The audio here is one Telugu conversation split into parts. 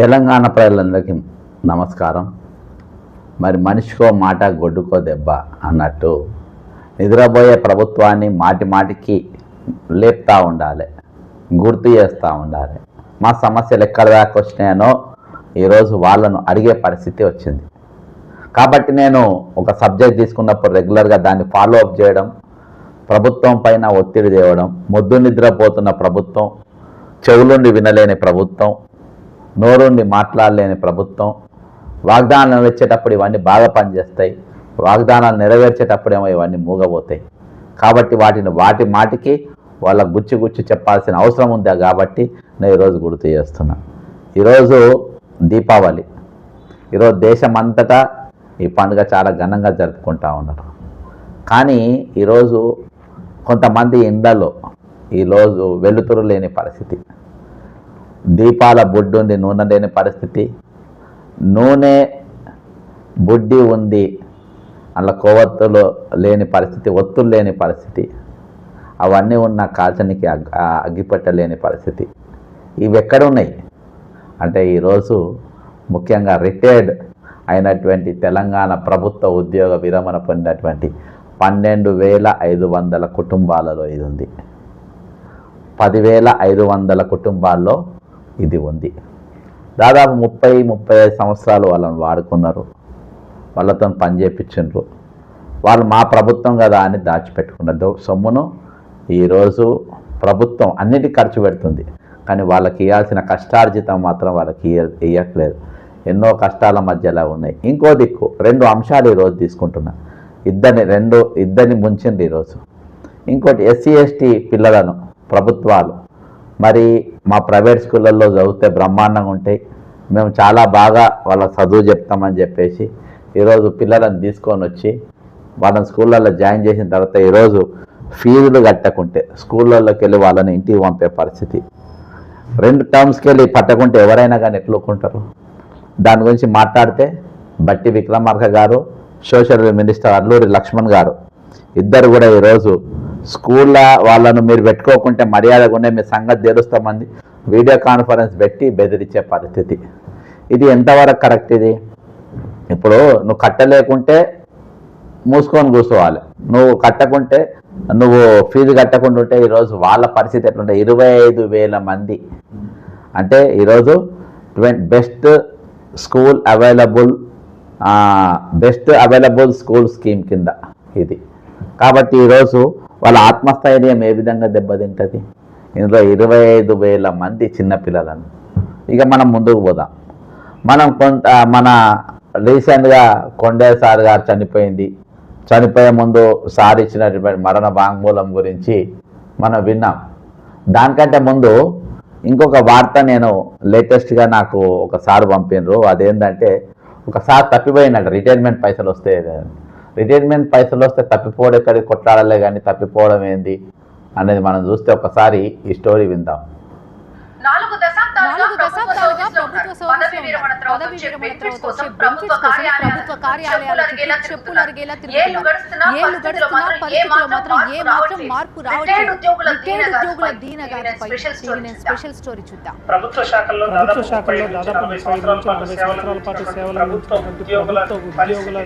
తెలంగాణ ప్రజలందరికీ నమస్కారం. మరి మనిషికో మాట గొడ్డుకో దెబ్బ అన్నట్టు నిద్రపోయే ప్రభుత్వాన్ని మాటి మాటికి లేపుతూ ఉండాలి గుర్తు చేస్తూ ఉండాలి. మా సమస్యలు ఎక్కడ దాకా వచ్చినాయనో ఈరోజు వాళ్ళను అడిగే పరిస్థితి వచ్చింది. కాబట్టి నేను ఒక సబ్జెక్ట్ తీసుకున్నప్పుడు రెగ్యులర్గా దాన్ని ఫాలో అప్ చేయడం ప్రభుత్వం పైన ఒత్తిడి తేవడం మొద్దు నిద్రపోతున్న ప్రభుత్వం చెవులుండి వినలేని ప్రభుత్వం నోరుండి మాట్లాడలేని ప్రభుత్వం వాగ్దానాలు నెరవేర్చేటప్పుడు ఇవన్నీ బాగా పనిచేస్తాయి వాగ్దానాలు నెరవేర్చేటప్పుడేమో ఇవన్నీ మూగబోతాయి. కాబట్టి వాటిని వాటి మాటికి వాళ్ళ గుచ్చి గుచ్చి చెప్పాల్సిన అవసరం ఉందా కాబట్టి నేను ఈరోజు గుర్తు చేస్తున్నా. ఈరోజు దీపావళి. ఈరోజు దేశం అంతటా ఈ పండుగ చాలా ఘనంగా జరుపుకుంటా ఉన్నారు. కానీ ఈరోజు కొంతమంది ఇండ్లలో ఈరోజు వెలుతురు లేని పరిస్థితి. దీపాల బొడ్డు ఉంది నూనె లేని పరిస్థితి. నూనె బుడ్డి ఉంది అలా కొవ్వొత్తులు లేని పరిస్థితి ఒత్తులు లేని పరిస్థితి. అవన్నీ ఉన్న కాల్చనికి అగ్గిపెట్టలేని పరిస్థితి. ఇవి ఎక్కడ ఉన్నాయి అంటే ఈరోజు ముఖ్యంగా రిటైర్డ్ అయినటువంటి తెలంగాణ ప్రభుత్వ ఉద్యోగ విరమణ పొందినటువంటి పన్నెండు వేల ఐదు వందల కుటుంబాలలో ఇది ఉంది. పదివేల ఐదు వందల కుటుంబాల్లో ఇది ఉంది. దాదాపు ముప్పై ముప్పై ఐదు సంవత్సరాలు వాళ్ళని వాడుకున్నారు. వాళ్ళతో పని చేయించిండ్రు వాళ్ళు మా ప్రభుత్వం కదా అని దాచిపెట్టుకున్నారు సొమ్మును ఈరోజు ప్రభుత్వం అన్నిటి ఖర్చు పెడుతుంది. కానీ వాళ్ళకి ఇవ్వాల్సిన కష్టార్జితం మాత్రం వాళ్ళకి ఇయ్య ఇవ్వట్లేదు ఎన్నో కష్టాల మధ్యలో ఉన్నాయి. ఇంకో దిక్కు రెండు అంశాలు ఈరోజు తీసుకుంటున్నా. ఇద్దరిని రెండు ఇద్దరిని ముంచింది ఈరోజు. ఇంకోటి ఎస్సీ ఎస్టీ పిల్లలను ప్రభుత్వాలు. మరి మా ప్రైవేట్ స్కూళ్ళల్లో చదివితే బ్రహ్మాండంగా ఉంటాయి. మేము చాలా బాగా వాళ్ళ చదువు చెప్తామని చెప్పేసి ఈరోజు పిల్లలను తీసుకొని వచ్చి వాళ్ళని స్కూళ్ళల్లో జాయిన్ చేసిన తర్వాత ఈరోజు ఫీజులు కట్టకుంటే స్కూళ్ళల్లోకి వెళ్ళి వాళ్ళని ఇంటికి పంపే పరిస్థితి. రెండు టర్మ్స్కి వెళ్ళి పట్టకుంటే ఎవరైనా కానీ ఎట్లుకుంటారు దాని గురించి మాట్లాడితే బట్టి విక్రమార్క గారు సోషల్ మినిస్టర్ అల్లూరి లక్ష్మణ్ గారు. ఇద్దరు కూడా ఈరోజు స్కూల్లో వాళ్ళను మీరు పెట్టుకోకుంటే మర్యాదగా ఉండే మీ సంగతి తెలుస్తామంది వీడియో కాన్ఫరెన్స్ పెట్టి బెదిరించే పరిస్థితి. ఇది ఎంతవరకు కరెక్ట్ ఇది? ఇప్పుడు నువ్వు కట్టలేకుంటే మూసుకొని కూర్చోవాలి. నువ్వు కట్టకుంటే నువ్వు ఫీజు కట్టకుండా ఉంటే ఈరోజు వాళ్ళ పరిస్థితి ఎట్లుంటే ఇరవై ఐదు వేల మంది. అంటే ఈరోజు twenty best school available best available school scheme కింద ఇది. కాబట్టి ఈరోజు వాళ్ళ ఆత్మస్థైర్యం ఏ విధంగా దెబ్బతింటుంది? ఇందులో ఇరవై ఐదు వేల మంది చిన్నపిల్లలను ఇక మనం ముందుకు పోదాం. మనం కొంత మన రీసెంట్గా కొండే సార్ గారు చనిపోయింది. చనిపోయే ముందు సార్ ఇచ్చినటువంటి మరణ వాంగ్మూలం గురించి మనం విన్నాం. దానికంటే ముందు ఇంకొక వార్త నేను లేటెస్ట్గా నాకు ఒక సార్ పంపినరు. అదేంటంటే ఒక సార్ తప్పిపోయినట్టు రిటైర్మెంట్ పైసలు వస్తే రిటైర్మెంట్ పైసలు వస్తే తప్పిపోవడం ఎక్కడికి కొట్లాడలే కానీ తప్పిపోవడం ఏంది అనేది మనం చూస్తే ఒకసారి ఈ స్టోరీ విందాం. నాలుగు దశాబ్దాలుగా ప్రభుత్వ సర్వీస్లో బెనిఫిట్స్ కోసం కార్యాలయాల చెప్పులు అరిగేలా తిరుగుతున్నారు. ఏళ్ళు గడుస్తున్నా పరిస్థితుల్లో మాత్రం ఏ మార్పు రావట్లేదు. రిటైర్డ్ ఉద్యోగుల స్పెషల్ స్టోరీ చూద్దాం. ప్రభుత్వ శాఖల్లో ప్రభుత్వ శాఖల్లో దాదాపు నలభై సంవత్సరాల పాటు సంవత్సరాల పాటు సేవలు ప్రభుత్వ ఉద్యోగుల పరిస్థితి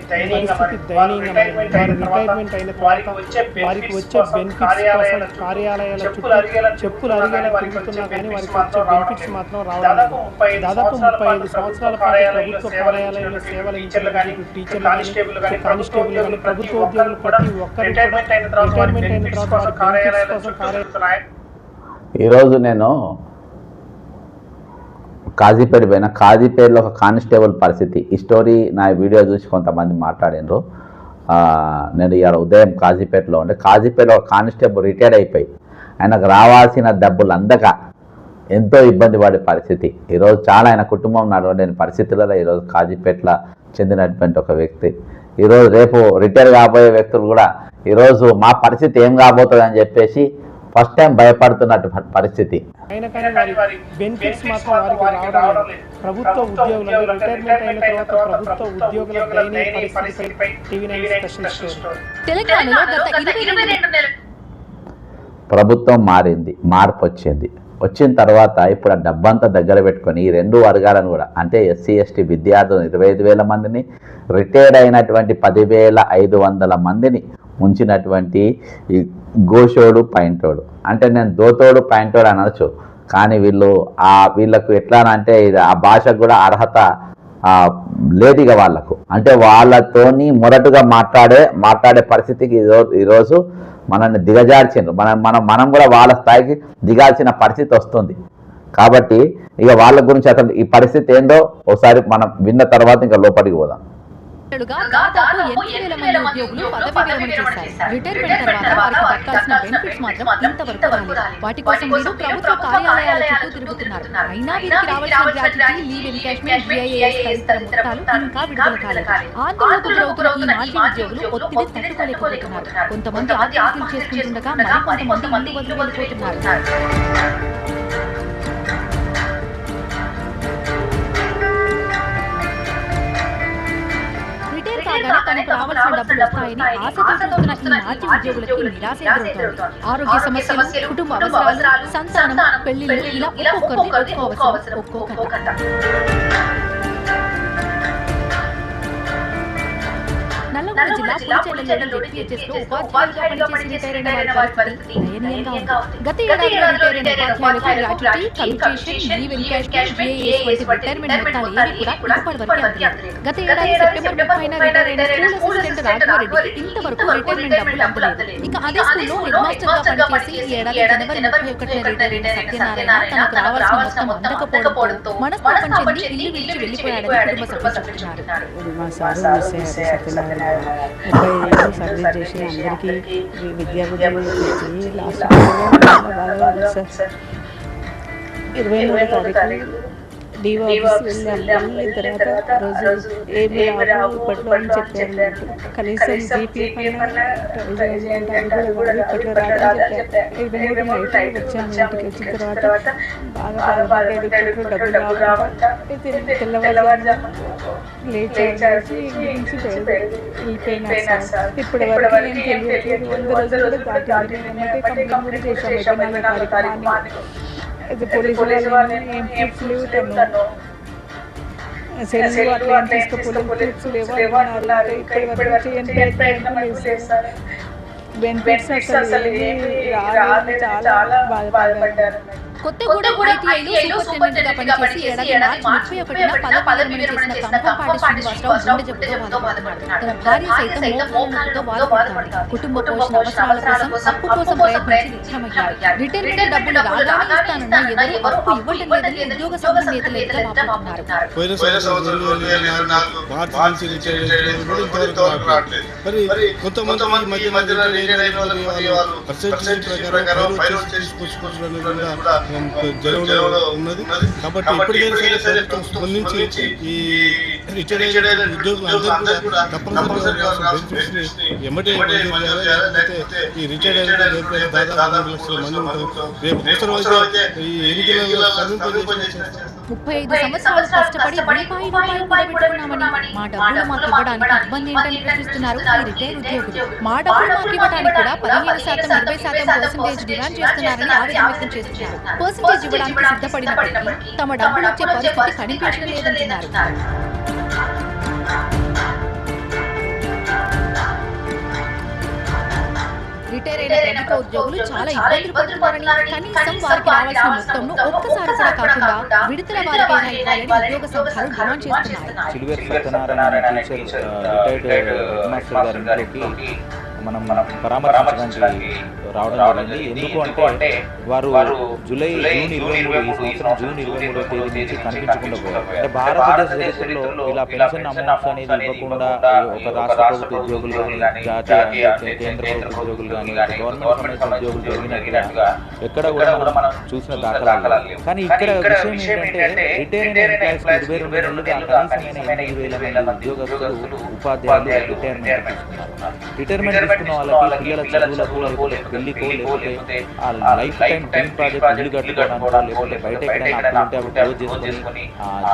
దయనీయంగా రిటైర్మెంట్ అయిన వారికి తర్వాత వచ్చే వారికి బెనిఫిట్స్ వచ్చే కోసం బెనిఫిట్స్ కార్యాలయాల కోసం చుట్టూ కార్యాలయాల చెప్పులు చుట్టూ అరిగేలా చెప్పులు తిరుగుతున్నా అరిగేలా కానీ వారికి తిరుగుతున్నా వచ్చే కానీ వారికి బెనిఫిట్స్ వచ్చే మాత్రం బెనిఫిట్స్ రావడం దాదాపు సంవత్సరాల ముప్పై ఐదు పాటు సంవత్సరాల ప్రభుత్వ పాటు ప్రభుత్వ సేవలు కార్యాలయంలో సేవలు ఇచ్చినటువంటి టీచర్లు కానిస్టేబుల్ కానీ కానిస్టేబుల్ కానీ ప్రభుత్వ ఉద్యోగులు ప్రతి ఒక్కరు రిటైర్మెంట్ అయిన తర్వాత కార్యాలయాల. ఈరోజు నేను కాజీపేట పోయిన. కాజీపేటలో ఒక కానిస్టేబుల్ పరిస్థితి. ఈ స్టోరీ నా వీడియో చూసి కొంతమంది మాట్లాడినరు. ఆ, నేను ఇవాళ ఉదయం కాజీపేటలో ఉండే. కాజీపేటలో ఒక కానిస్టేబుల్ రిటైర్ అయిపోయి. ఆయనకు రావాల్సిన డబ్బులు అందక ఎంతో ఇబ్బంది పడే పరిస్థితి. ఈరోజు చాలా ఆయన కుటుంబం నడవలేని పరిస్థితులలో ఈరోజు కాజీపేటలో చెందినటువంటి ఒక వ్యక్తి. ఈరోజు రేపు రిటైర్ కాబోయే వ్యక్తులు కూడా ఈరోజు మా పరిస్థితి ఏం కాబోతుంది అని చెప్పేసి ఫస్ట్ టైం భయపడుతున్నట్టు పరిస్థితి. అయినా కానీ వారి బెనిఫిట్స్ మాత్రం వారికి రావడం లేదు. ప్రభుత్వ ఉద్యోగులు అంటే రిటైర్మెంట్ అయిన తర్వాత ప్రభుత్వ ఉద్యోగుల దయనీయ పరిస్థితిపై టీవీ నైన్ స్పెషల్ స్టోరీ తెలంగాణలో గత గత ఇరవై ఇరవై రెండు రెండు నెలలు. ప్రభుత్వం మారింది మార్పు వచ్చింది. వచ్చిన తర్వాత ఇప్పుడు ఆ డబ్బంతా దగ్గర పెట్టుకొని ఈ రెండు వర్గాలను కూడా అంటే ఎస్సీ ఎస్టీ విద్యార్థులు ఇరవై ఐదు వేల మందిని రిటైర్డ్ అయినటువంటి పదివేల ఐదు వందల మందిని ఉంచినటువంటి ఈ గోషోడు పైంటోడు అంటే నేను దోతోడు పైంటోడు అనొచ్చు. కానీ వీళ్ళు ఆ వీళ్ళకు ఎట్లా అంటే ఇది ఆ భాషకు కూడా అర్హత ఆ, లేదు ఇక వాళ్ళకు. అంటే వాళ్ళతోని మొరటుగా మాట్లాడే మాట్లాడే పరిస్థితికి ఈరో- ఈరోజు మనల్ని దిగజార్చిండ్రు. మనం మనం మనం కూడా వాళ్ళ స్థాయికి దిగాల్సిన పరిస్థితి వస్తుంది. కాబట్టి ఇక వాళ్ళ గురించి అసలు ఈ పరిస్థితి ఏందో ఒకసారి మనం విన్న తర్వాత ఇంకా లోపలికి పోదాం. గా దాదాపు ఎనిమిది వేల మంది ఉద్యోగులు పదవి విరమణ చేశారు. రిటైర్మెంట్ తర్వాత వారికి దక్కాల్సిన బెనిఫిట్స్ మాత్రం ఇంతవరకు రాలేదు. వాటి కోసం వీరు ప్రభుత్వ కార్యాలయాల చుట్టూ తిరుగుతున్నారు. అయినా వీరికి రావాల్సిన గ్రాట్యుటీ లీవ్ ఎన్కాష్మెంట్ జిఐఏఎస్ తదితర మొత్తాలు ఇంకా విడుదల కాలేదు. ఆందోళనకు గురవుతున్న ఈ మాజీ ఉద్యోగులు ఒత్తిడి తట్టుకోలేకపోతున్నారు. కొంతమంది ఆత్మహత్యలు చేసుకుంటుండగా మరికొంతమంది ఇల్లు వదిలి కాగానే తనకు రావాల్సిన డబ్బులు వస్తాయని ఆశతో చూస్తున్న ఈ మాజీ ఉద్యోగులకి నిరాశ ఎదురవుతోంది. ఆరోగ్య సమస్యలు కుటుంబ అవసరాలు సంతానం పెళ్ళిళ్ళు ఇలా ఒక్కొక్కరిని ఒక్కో అవసరం ఒక్కో కథ జిల్లా పులిచెర్లలోని జెడ్పీహెచ్ఎస్లో ఉపాధ్యాయులుగా పనిచేసి రిటైర్ అయిన వారి పరిస్థితి దయనీయంగా ఉంది. గత ఏడాది రిటైర్ అయిన ఉపాధ్యాయులకు గ్రాట్యుటీ వంటి రిటైర్మెంట్ మొత్తాలు ఏవి కూడా ఇప్పటి వరకు అందలేదు. గత ఏడాది సెప్టెంబర్ ముప్పైన రిటైర్ అయిన స్కూల్ అసిస్టెంట్ ఇంతవరకు రిటైర్మెంట్ డబ్బులు అందలేదు. ఇక అదే స్కూల్లో హెడ్ మాస్టర్గా పనిచేసి ఈ ఏడాది జనవరి ముప్పై ఒకటిన రిటైర్ అయిన సత్యనారాయణ తనకు రావాల్సిన మొత్తం అందకపోవడంతో మనస్తాపం చెంది ఇల్లు విడిచి వెళ్ళిపోయాడని కుటుంబ సభ్యులు చెబుతున్నారు మా సారు మిస్ అయ్యారు సత్యనారాయణ ముప్పై ఏళ్ళు సర్వీస్ చేసి అందరికీ వి- విద్యా ఉద్యోగం ఇచ్చి లాస్ట్ బాగా సార్ ఇరవై మూడో తారీఖు డివో ఆఫీస్ వెళ్ళాము. వెళ్ళిన తర్వాత రోజు ఏమి రావు ఇప్పట్లో అని చెప్పారు నాకు. కనీసం జీపీ పైన ట్వెల్వ్ థౌసండ్ అవి కూడా రావు ఇప్పట్లో రాదని చెప్పారు. ఇరవై మూడు నైట్ వచ్చాము ఇంటికి వచ్చిన తర్వాత బాగా బాధపడ్డాడు ఇప్పట్లో డబ్బులు రావంట తెల్లవారుజామున లేట్ చేసి నుంచి వెళ్ళిపోయినా సార్ ఇప్పటి వరకు ఏం తెలియట్లేదు. వంద రోజులు కూడా దాటింది. ఏమంటే కంప్లైంట్ కూడా చేశాము ఇరవై నాలుగో తారీఖు మార్నింగ్. ఇది పోలీసు వాళ్ళని ఏం ప్రూఫ్స్ లేవు తను సెల్ అట్లా తీసుకుపోలేదు లేవు అన్నారు. ఇప్పటి వరకు ప్రయత్నం బెనిఫిట్స్ అసలు ఏమీ రాలేదు. చాలా బాధపడ్డారు. కొత్తగూడెం ఐటీఐలో సూపరింటెండెంట్గా పనిచేసి ఏడాది మార్చి ముప్పై ఒకటిన పదవి విరమణ చేసిన కంపంపాటి శ్రీనివాసరావు గుండె జబ్బుతో బాధపడుతున్నాడు. తన భార్య సైతం మోకాళ్ళతో బాధపడుతున్నాడు. కుటుంబ పోషణ అవసరాల కోసం అప్పు కోసం ప్రయత్నించి విఫలమయ్యాడు రిటైర్మెంట్ డబ్బులు రాగానే ఇస్తానన్న ఎవరు అప్పు ఇవ్వడం లేదని ఉద్యోగ సంఘ నేతలు ఎదురు వాపోతున్నారు పోయిన సంవత్సరం రెండు వేల నాలుగు మార్చి నుంచి రిటైర్ అయిన ఇంతవరకు రావట్లేదు. మరి కొంతమంది మధ్య రిటైర్ అయిన వాళ్ళు పర్సెంటేజ్ ప్రకారం పైరోల్ చేసి తీసుకొచ్చుకోవడం కూడా జనంలో ఉన్నది. కాబట్టి ఎప్పటికైనా సరే ప్రభుత్వం స్పందించి ఈ రిటైర్ అయిన ఉద్యోగులందరూ కూడా తప్పనిసరిగా బెనిఫిట్స్ని ఎమ్మటే మంజూరు చేయాలి లేకపోతే ఈ రిటైర్ అయిన రేపు దాదాపు మూడు లక్షల మంది ఉంటారు రేపు అవసరం అయితే ఈ ఎన్నికలలో స్పందింపజేసి ముప్పై ఐదు సంవత్సరాలు కష్టపడి రూపాయి రూపాయి కూడబెట్టుకున్నామని మా డబ్బులు మాకు ఇవ్వడానికి ఇబ్బంది ఏంటని ప్రశ్నిస్తున్నారు ఈ రిటైర్ ఉద్యోగులు మా డబ్బులు మాకు ఇవ్వడానికి కూడా పదిహేను శాతం ఇరవై శాతం పర్సెంటేజ్ డిమాండ్ చేస్తున్నారని ఆవేదన వ్యక్తం చేస్తున్నారు. పర్సెంటేజ్ ఇవ్వడానికి సిద్ధపడినప్పటికీ తమ డబ్బులు వచ్చే పరిస్థితి కనిపించడం లేదంటున్నారు రిటైర్ అయిన ప్రభుత్వ ఉద్యోగులు చాలా ఇబ్బందులు పడుతున్నారని కనీసం వారికి రావాల్సిన మొత్తంను ఒక్కసారి కూడా కాకుండా విడుదల వారికైనా ఇవ్వాలని ఉద్యోగ సంఘాలు డిమాండ్ చేస్తున్నాయి. సత్యనారాయణ అనే టీచర్ రిటైర్డ్ హెడ్ మాస్టర్ గారి ఇంట్లోకి మనం మనం పరామర్శించడానికి రావడం జరిగింది. ఎందుకు అంటే వారు జూలై జూన్ ఇరవై మూడు ఈ సంవత్సరం జూన్ ఇరవై మూడో తేదీ నుంచి కనిపించకుండా పోయారు. అంటే భారతదేశ చరిత్రలో ఇలా పెన్షన్ అమౌంట్స్ అనేది ఇవ్వకుండా ఒక రాష్ట్ర ప్రభుత్వ ఉద్యోగులు కానీ జాతీయ కేంద్ర ప్రభుత్వ ఉద్యోగులు కానీ గవర్నమెంట్ సంబంధించిన ఉద్యోగులు జరిగినట్టుగా ఎక్కడ కూడా మనం చూసిన దాఖలాలు లేవు. కానీ ఇక్కడ విషయం ఏంటంటే రిటైర్ అయిన ఎంప్లాయీస్ ఇరవై రెండు నెలలుగా కనీసమైన ఎనిమిది వేల మంది ఉద్యోగస్తులు ఉపాధ్యాయులు రిటైర్మెంట్ తీసుకున్నారు రిటైర్మెంట్ తీసుకున్న వాళ్ళకి పిల్లల చదువులకు పెళ్ళికో లేకపోతే ఆ లైఫ్ టైం డ్రీమ్ ప్రాజెక్ట్ ఇల్లు కట్టుకోవడానికో లేకపోతే బయట ఎక్కడైనా అప్పు ఉంటే అవి క్లోజ్ చేసుకొని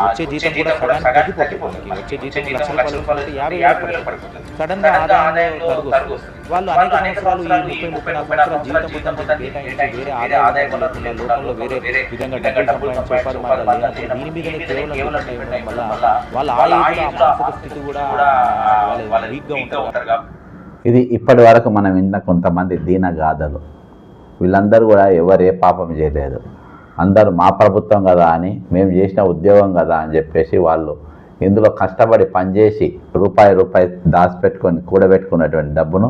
వచ్చే జీతం కూడా సగానికి తగ్గిపోతుంది వచ్చే జీతం లక్ష రూపాయలు యాభై వేలు పడుతుంది సడన్గా ఆదాయంలో వస్తుంది. వాళ్ళు అనేక సంవత్సరాలు ఈ ముప్పై ముప్పై నాలుగు సంవత్సరాల జీవితం మొత్తం కేటాయించి వేరే ఆదాయం లేకుండా లోకంలో వేరే విధంగా డబ్బులు సంపాదించే మార్గాలు లేనప్పుడు దీని మీదనే కేవలం ఉండడం వల్ల వాళ్ళ ఆ స్థితి కూడా వాళ్ళు వీక్గా ఉంటారు ఇది ఇప్పటి వరకు మనం విన్న కొంతమంది దీనగాథలు వీళ్ళందరూ కూడా ఎవరు పాపం చేయలేదు. అందరూ మా ప్రభుత్వం కదా అని మేము చేసిన ఉద్యోగం కదా అని చెప్పేసి వాళ్ళు ఇందులో కష్టపడి పనిచేసి రూపాయి రూపాయి దాచిపెట్టుకొని కూడబెట్టుకున్నటువంటి డబ్బును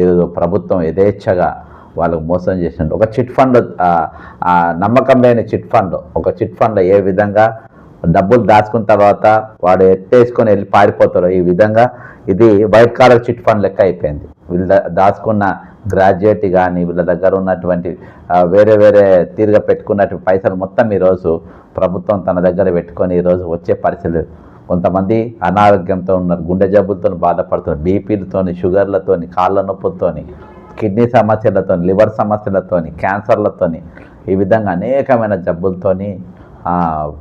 ఈరోజు ప్రభుత్వం యథేచ్ఛగా వాళ్ళకు మోసం చేసినట్టు ఒక చిట్ ఫండ్ నమ్మకం లేని చిట్ ఫండ్. ఒక చిట్ ఫండ్లో ఏ విధంగా డబ్బులు దాచుకున్న తర్వాత వాడు ఎత్తేసుకొని వెళ్ళి పారిపోతారో ఈ విధంగా ఇది వైట్ కాలర్ చిట్ ఫండ్ లెక్క అయిపోయింది. వీళ్ళ దా- దాచుకున్న గ్రాడ్యుయేట్ కానీ వీళ్ళ దగ్గర ఉన్నటువంటి వేరే వేరే తీరుగా పెట్టుకున్నటువంటి పైసలు మొత్తం ఈరోజు ప్రభుత్వం తన దగ్గర పెట్టుకొని ఈరోజు వచ్చే పరిస్థితి కొంతమంది అనారోగ్యంతో ఉన్నారు గుండె జబ్బులతో బాధపడుతున్నారు బీపీలతోని షుగర్లతోని కాళ్ళ నొప్పులతోని కిడ్నీ సమస్యలతో లివర్ సమస్యలతోని క్యాన్సర్లతోని ఈ విధంగా అనేకమైన జబ్బులతోని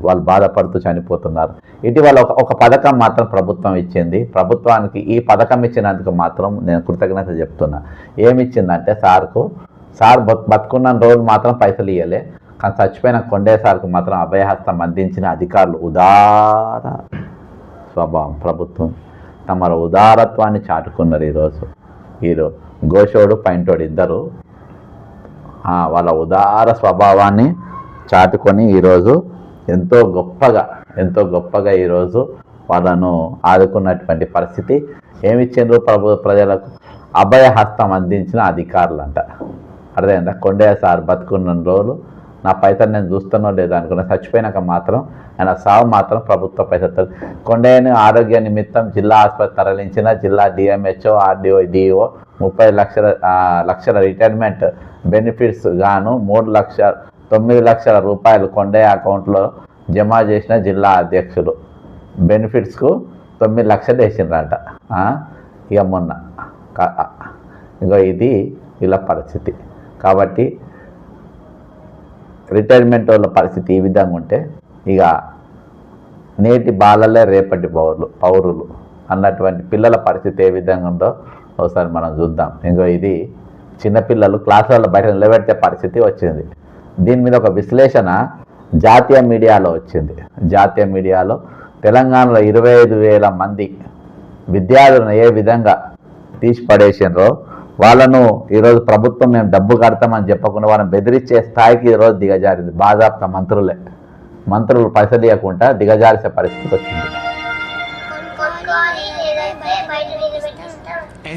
వాళ్ళు బాధపడుతూ చనిపోతున్నారు. ఇటీవల ఒక ఒక పథకం మాత్రం ప్రభుత్వం ఇచ్చింది. ప్రభుత్వానికి ఈ పథకం ఇచ్చినందుకు మాత్రం నేను కృతజ్ఞత చెప్తున్నా. ఏమి ఇచ్చిందంటే సార్కు సార్ బతుకున్న రోజు మాత్రం పైసలు ఇవ్వలే కానీ చచ్చిపోయిన కొండే సార్కు మాత్రం అభయహస్తం అందించిన అధికారులు ఉదార స్వభావం ప్రభుత్వం. తమ ఉదారత్వాన్ని చాటుకున్నారు ఈరోజు. ఈరోజు గోషోడు పైంటోడు ఇద్దరు వాళ్ళ ఉదార స్వభావాన్ని చాటుకొని ఈరోజు ఎంతో గొప్పగా ఎంతో గొప్పగా ఈరోజు వాళ్ళను ఆదుకున్నటువంటి పరిస్థితి. ఏమిచ్చిండ్రు ప్రభు ప్రజలకు? అభయహస్తం అందించిన అధికారులు అంట అర్థమైందా? కొండయ్య సార్ బతుకున్న రోజులు నా పైసలు నేను చూస్తానో లేదా అనుకున్నా. చచ్చిపోయినాక మాత్రం ఆయన సావు మాత్రం ప్రభుత్వ పైసలు కొండయ్యని ఆరోగ్య నిమిత్తం జిల్లా ఆసుపత్రి తరలించిన జిల్లా డిఎంహెచ్ఓ ఆర్డీఓ డిఓ ముప్పై లక్షల లక్షల రిటైర్మెంట్ బెనిఫిట్స్ గాను మూడు లక్షల తొమ్మిది లక్షల రూపాయలు కొండయ్య అకౌంట్లో జమ చేసిన జిల్లా అధ్యక్షులు. బెనిఫిట్స్కు తొమ్మిది లక్షలు వేసిండ్రంట. ఇక మొన్న. ఇంకో ఇది ఇలా పరిస్థితి. కాబట్టి రిటైర్మెంట్ వాళ్ళ పరిస్థితి ఈ విధంగా ఉంటే ఇక నేటి బాలలే రేపటి పౌరులు పౌరులు అన్నటువంటి పిల్లల పరిస్థితి ఏ విధంగా ఉందో ఒకసారి మనం చూద్దాం. ఇంకో ఇది చిన్నపిల్లలు క్లాసులలో బయట నిలబెడితే పరిస్థితి వచ్చింది. దీని మీద ఒక విశ్లేషణ జాతీయ మీడియాలో వచ్చింది. జాతీయ మీడియాలో తెలంగాణలో ఇరవై ఐదు వేల మంది విద్యార్థులను ఏ విధంగా తీసి పడేసినరో వాళ్ళను ఈరోజు ప్రభుత్వం మేము డబ్బు కడతామని చెప్పకుండా వాళ్ళని బెదిరించే స్థాయికి ఈరోజు దిగజారింది. బాధాప్త మంత్రులే. మంత్రులు పైసలు ఇవ్వకుండా దిగజారిసే పరిస్థితి వచ్చింది.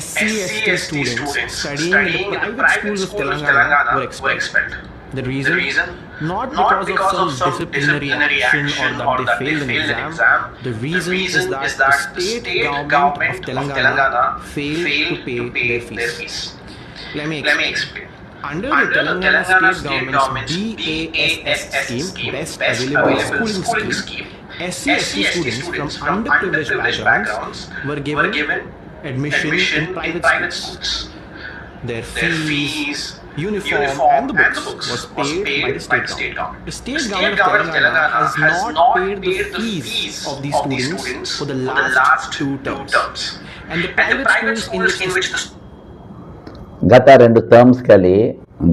SC, ST students studying in the private schools of Telangana were expelled. The reason, the reason not, because, because of some, disciplinary, disciplinary action, or that, or they, failed they failed an exam, the reason, the reason is, that is that the state, state government, government of Telangana, of Telangana failed, failed to pay, to pay their, fees. their fees. Let me explain. Let me explain. Under, Under the Telangana, Telangana state, state government's BASS scheme, scheme, Best Available, available Schooling, schooling Scheme, SCST students, students from underprivileged backgrounds, backgrounds were given, were given admission, admission in private schools. Their fees, uniform, uniform and, the and the books, was, paid, was paid by the state, by the state government. The state, the state government, government of Telangana, has, has not paid, paid the fees of these, of students, students for the last, last two, terms. two terms. And the private, and private schools, schools in which the... ಗತ ಎರಡು ಟರ್ಮ್ಸ್ಗಳಲ್ಲಿ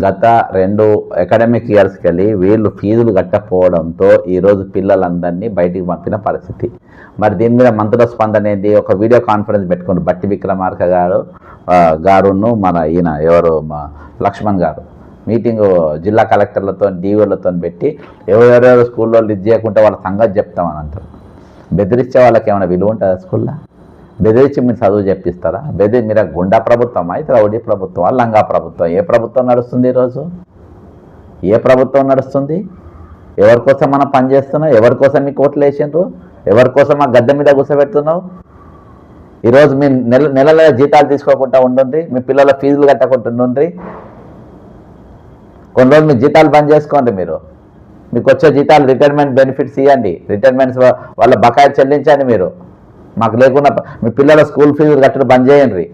గత రెండు అకాడమిక్ ఇయర్స్కి వెళ్ళి వీళ్ళు ఫీజులు కట్టకపోవడంతో ఈరోజు పిల్లలందరినీ బయటికి పంపిన పరిస్థితి. మరి దీని మీద మంత్రుల స్పందన ఏంటి? ఒక వీడియో కాన్ఫరెన్స్ పెట్టుకుని బట్టి విక్రమార్క గారు గారును మన ఈయన ఎవరు? మా లక్ష్మణ్ గారు. మీటింగ్ జిల్లా కలెక్టర్లతో డీఓలతో పెట్టి ఎవరెవరెవరు స్కూల్లో లిజ్ చేయకుంటే వాళ్ళ సంగతి చెప్తామని అంటారు. బెదిరించే వాళ్ళకి ఏమైనా విలువ ఉంటుందా స్కూల్లో? బెదిరించి మీరు చదువు చెప్పిస్తారా? బెదిరి మీరు గుండా ప్రభుత్వమా? అయితే రౌడీ ప్రభుత్వం లంగా ప్రభుత్వం. ఏ ప్రభుత్వం నడుస్తుంది ఈరోజు? ఏ ప్రభుత్వం నడుస్తుంది? ఎవరి కోసం మనం పనిచేస్తున్నావు ఎవరి కోసం మీ కోట్లు వేసిండ్రు? ఎవరి కోసం ఆ గద్దె మీద కూర్చోబెడుతున్నావు ఈరోజు మీ నెల నెల నెల జీతాలు తీసుకోకుండా ఉండండి మీ పిల్లల ఫీజులు కట్టకుండా ఉండండి కొన్ని రోజులు మీ జీతాలు బంద్ చేసుకోండి మీరు. మీకు వచ్చే జీతాలు రిటైర్మెంట్ బెనిఫిట్స్ ఇవ్వండి రిటైర్మెంట్స్ వాళ్ళ బకాయి చెల్లించండి మీరు. మాకు లేకుండా మీ పిల్లల స్కూల్ ఫీజులు కట్టడం బంద్ చేయండి.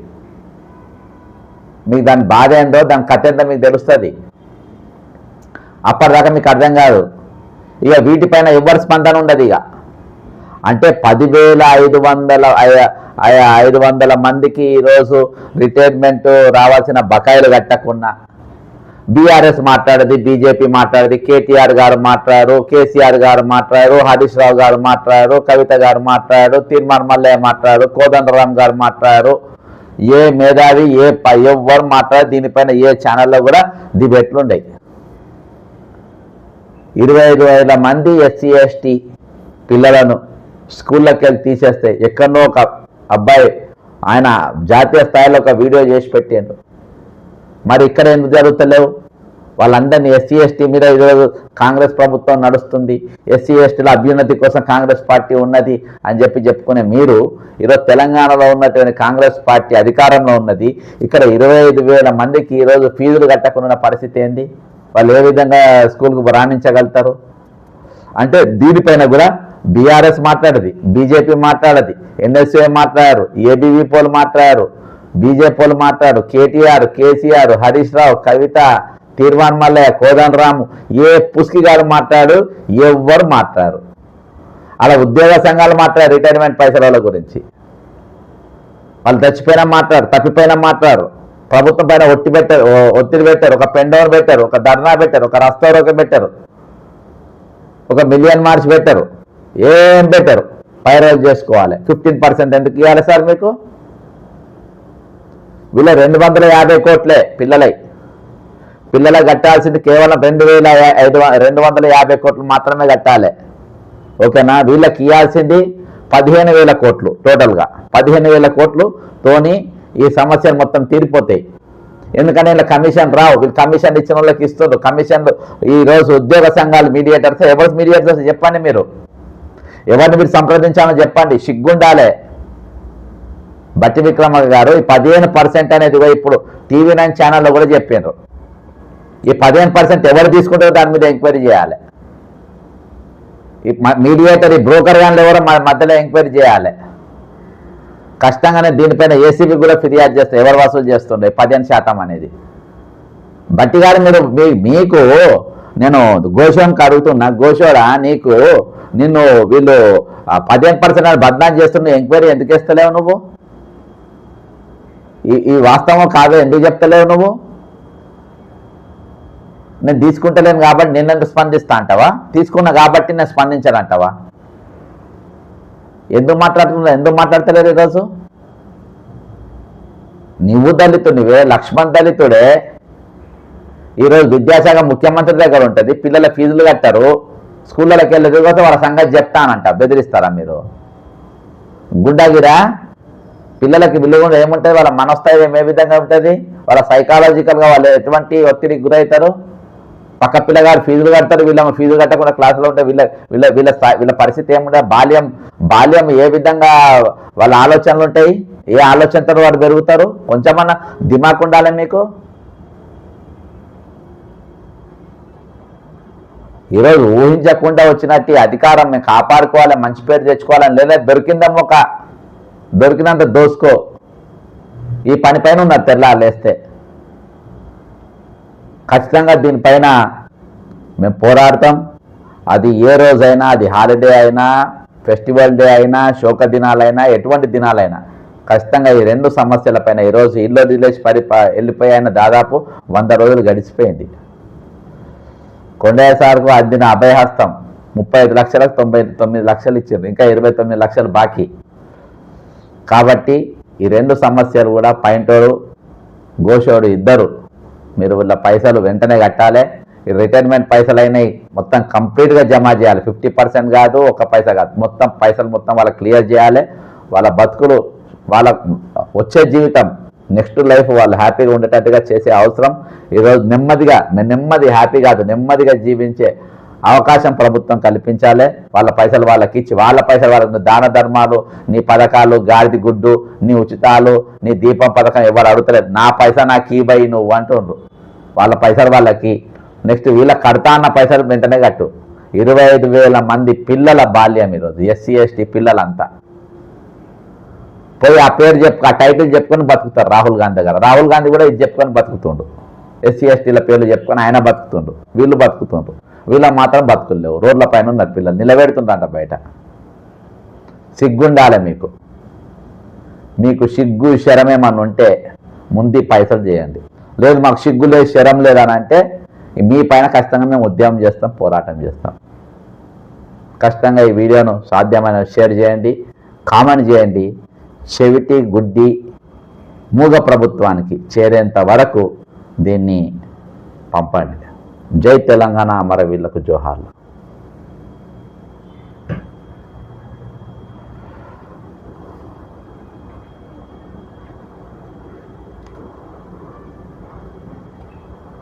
మీకు దాని బాధ ఏందో దాని కథ ఏందో మీకు తెలుస్తుంది. అప్పటిదాకా మీకు అర్థం కాదు. ఇక వీటిపైన ఎవరి స్పందన ఉండదు ఇక. అంటే పదివేల ఐదు వందల ఐదు వందల మందికి ఈరోజు రిటైర్మెంట్ రావాల్సిన బకాయిలు కట్టకుండా బీఆర్ఎస్ మాట్లాడేది బీజేపీ మాట్లాడేది కేటీఆర్ గారు మాట్లాడారు కేసీఆర్ గారు మాట్లాడారు హరీష్ రావు గారు మాట్లాడారు కవిత గారు మాట్లాడారు తీర్మాన్ మల్లయ్య మాట్లాడారు కోదండరామ్ గారు మాట్లాడారు. ఏ మేధావి ఏ ప- ఎవ్వరు మాట్లాడారు. దీనిపైన ఏ ఛానల్లో కూడా డిబేట్లు ఉండేవి ఇరవై ఐదు వేల మంది ఎస్సీ ఎస్టీ పిల్లలను స్కూళ్ళకి వెళ్ళి తీసేస్తే ఎక్కడనో ఒక అబ్బాయి ఆయన జాతీయ స్థాయిలో ఒక వీడియో చేసి పెట్టాడు. మరి ఇక్కడ ఎందుకు జరుగుతలేవు? వాళ్ళందరినీ ఎస్సీ ఎస్టీ మీద ఈరోజు కాంగ్రెస్ ప్రభుత్వం నడుస్తుంది. ఎస్సీ ఎస్టీల అభ్యున్నతి కోసం కాంగ్రెస్ పార్టీ ఉన్నది అని చెప్పి చెప్పుకునే మీరు ఈరోజు తెలంగాణలో ఉన్నటువంటి కాంగ్రెస్ పార్టీ అధికారంలో ఉన్నది. ఇక్కడ ఇరవై ఐదు వేల మందికి ఈరోజు ఫీజులు కట్టకుండా పరిస్థితి ఏంది? వాళ్ళు ఏ విధంగా స్కూల్కు రాణించగలుగుతారు? అంటే దీనిపైన కూడా బీఆర్ఎస్ మాట్లాడది బీజేపీ మాట్లాడది ఎన్ఎస్ఏ మాట్లాడారు ఏబీవీ పోలు మాట్లాడారు బీజేపీలు మాట్లాడు కేటీఆర్ కేసీఆర్ హరీష్ రావు కవిత తీర్వాన్ మల్లయ్య కోదండరాము ఏ పుష్కి గారు మాట్లాడు ఎవ్వరు మాట్లాడు. అలా ఉద్యోగ సంఘాలు మాట్లాడు రిటైర్మెంట్ పైసల గురించి. వాళ్ళు చచ్చిపోయినా మాట్లాడు తప్పిపోయినా మాట్లాడు. ప్రభుత్వం పైన ఒట్టి పెట్టారు ఒత్తిడి పెట్టారు ఒక పెండోర్ పెట్టారు ఒక ధర్నా పెట్టారు ఒక రస్తారోకం పెట్టారు. ఒక మిలియన్ మార్చ్ పెట్టారు. ఏం పెట్టారు? పైరల్ చేసుకోవాలి. ఫిఫ్టీన్ పర్సెంట్ ఎందుకు ఇవ్వాలి సార్ మీకు? వీళ్ళ రెండు వందల యాభై కోట్లే పిల్లలై. పిల్లల కట్టాల్సింది కేవలం రెండు వేల ఐదు రెండు వందల యాభై కోట్లు మాత్రమే కట్టాలి. ఓకేనా? వీళ్ళకి ఇవ్వాల్సింది పదిహేను వేల కోట్లు టోటల్గా. పదిహేను వేల కోట్లు తోని ఈ సమస్యలు మొత్తం తీరిపోతాయి. ఎందుకంటే వీళ్ళ కమిషన్ రావు? వీళ్ళు కమిషన్ ఇచ్చిన వాళ్ళకి ఇస్తుండ్రు కమిషన్లు ఈ రోజు ఉద్యోగ సంఘాలు మీడియేటర్స్ ఎవరు మీడియేటర్స్ చెప్పండి మీరు? ఎవరిని మీరు సంప్రదించాలో చెప్పండి. సిగ్గుండాలే. బట్టి విక్రమ గారు ఈ పదిహేను పర్సెంట్ అనేది కూడా ఇప్పుడు టీవీ నైన్ ఛానల్లో కూడా చెప్పిండ్రు ఈ పదిహేను పర్సెంట్ ఎవరు తీసుకుంటారో దాని మీద ఎంక్వైరీ చేయాలి. ఈ మీడియేటర్ ఈ బ్రోకర్ గాన్లు ఎవరో మన మధ్యలో ఎంక్వైరీ చేయాలి. కష్టంగానే దీనిపైన ఏసీబీ కూడా ఫిర్యాదు చేస్తారు ఎవరు వసూలు చేస్తుండే పదిహేను శాతం అనేది. బట్టి గారు మీరు మీకు నేను గోషోన్కి అడుగుతున్నా గోషోడా నీకు నిన్ను వీళ్ళు పదిహేను పర్సెంట్ బద్నాం చేస్తున్న ఎంక్వైరీ ఎందుకు ఇస్తలేవు నువ్వు? ఈ ఈ వాస్తవం కాదో ఎందుకు చెప్తలేవు నువ్వు? నేను తీసుకుంటలేను కాబట్టి నిన్నెందుకు స్పందిస్తా అంటావా? తీసుకున్నా కాబట్టి నేను స్పందించానంటావా ఎందుకు మాట్లాడుతున్నా ఎందుకు మాట్లాడతలేదు ఈరోజు? నువ్వు దళితునివే లక్ష్మణ్ దళితుడే. ఈరోజు విద్యాశాఖ ముఖ్యమంత్రి దగ్గర ఉంటుంది పిల్లల ఫీజులు కట్టారు స్కూళ్ళకి వెళ్ళి వాళ్ళ సంగతి చెప్తానంట. బెదిరిస్తారా మీరు? గుడ్డగిరా పిల్లలకి విలువ ఏముంటుంది? వాళ్ళ మనస్థైర్యం ఏ విధంగా ఉంటుంది? వాళ్ళ సైకాలజికల్గా వాళ్ళు ఎటువంటి ఒత్తిడికి గురవుతారు? పక్క పిల్లగారు ఫీజులు కడతారు వీళ్ళ ఫీజులు కట్టకుండా క్లాసులో ఉంటే వీళ్ళ వీళ్ళ వీళ్ళ వీళ్ళ పరిస్థితి ఏముంటుంది బాల్యం బాల్యం ఏ విధంగా వాళ్ళ ఆలోచనలు ఉంటాయి? ఏ ఆలోచనతో వారు పెరుగుతారు? కొంచెమన్నా దిమాక్ ఉండాలి మీకు? ఈరోజు ఊహించకుండా వచ్చినట్టు అధికారం మేము కాపాడుకోవాలి మంచి పేరు తెచ్చుకోవాలని లేదా దొరికిందమ్మ ఒక దొరికినంత దోసుకో. ఈ పని పైన ఉన్నారు తెల్లారు లేస్తే. ఖచ్చితంగా దీనిపైన మేము పోరాడతాం. అది ఏ రోజైనా అది హాలిడే అయినా ఫెస్టివల్ డే అయినా శోక దినాలైనా ఎటువంటి దినాలైనా. ఖచ్చితంగా ఈ రెండు సమస్యలపైన ఈరోజు ఇల్లు వదిలేసి పరి ప- దాదాపు వంద రోజులు గడిచిపోయింది. కొండయ్య సార్కు అందిన అభయహస్తం ముప్పై ఐదు లక్షలకు తొంభై తొమ్మిది లక్షలు ఇచ్చింది ఇంకా ఇరవై తొమ్మిది లక్షలు బాకీ. కాబట్టి ఈ రెండు సమస్యలు కూడా పైంటోడు గోషోడు ఇద్దరు. మీరు వీళ్ళ పైసలు వెంటనే కట్టాలి. ఈ రిటైర్మెంట్ పైసలు అయినాయి మొత్తం కంప్లీట్గా జమ చేయాలి. ఫిఫ్టీ పర్సెంట్ కాదు ఒక పైసా కాదు. మొత్తం పైసలు మొత్తం వాళ్ళకి క్లియర్ చేయాలి. వాళ్ళ బతుకులు వాళ్ళ వచ్చే జీవితం నెక్స్ట్ లైఫ్ వాళ్ళు హ్యాపీగా ఉండేటట్టుగా చేసే అవసరం. ఈరోజు నెమ్మదిగా నెమ్మది హ్యాపీ కాదు నెమ్మదిగా జీవించే అవకాశం ప్రభుత్వం కల్పించాలి. వాళ్ళ పైసలు వాళ్ళకి ఇచ్చి వాళ్ళ పైసలు వాళ్ళకి దాన ధర్మాలు నీ పథకాలు గాడిది గుడ్డు నీ ఉచితాలు నీ దీపం పథకం ఎవరు అడుగుతలేదు. నా పైసా నాకు ఈ నువ్వు అంటుండ్రు. వాళ్ళ పైసలు వాళ్ళకి నెక్స్ట్ వీళ్ళ కడతా అన్న పైసలు వెంటనే కట్టు. ఇరవై ఐదు వేల మంది పిల్లల బాల్యం ఈరోజు ఎస్సీ ఎస్టీ పిల్లలంతా. పోయి ఆ పేరు చెప్పు ఆ టైటిల్ చెప్పుకొని బతుకుతారు రాహుల్ గాంధీ దగ్గర. రాహుల్ గాంధీ కూడా ఇది చెప్పుకొని బతుకుతుండు. ఎస్సీ ఎస్టీల పేర్లు చెప్పుకొని ఆయన బతుకుతుండు. వీళ్ళు బతుకుతుండ్రు. వీళ్ళ మాత్రం బతుకులేవు రోడ్ల పైన ఉన్నారు పిల్లలు నిలబెడుతుంటారంట బయట. సిగ్గుండాలి మీకు. మీకు సిగ్గు శరమేమన్నా ఉంటే ముందు పైసలు చేయండి. లేదు మాకు సిగ్గు లేదు శరం లేదని అంటే మీ పైన ఖచ్చితంగా మేము ఉద్యమం చేస్తాం పోరాటం చేస్తాం. కష్టంగా ఈ వీడియోను సాధ్యమైన షేర్ చేయండి కామెంట్ చేయండి. చెవిటి గుడ్డి మూగ ప్రభుత్వానికి చేరేంత వరకు దీన్ని పంపండి. జై తెలంగాణ అమరవీళ్ళకు జోహార్లు.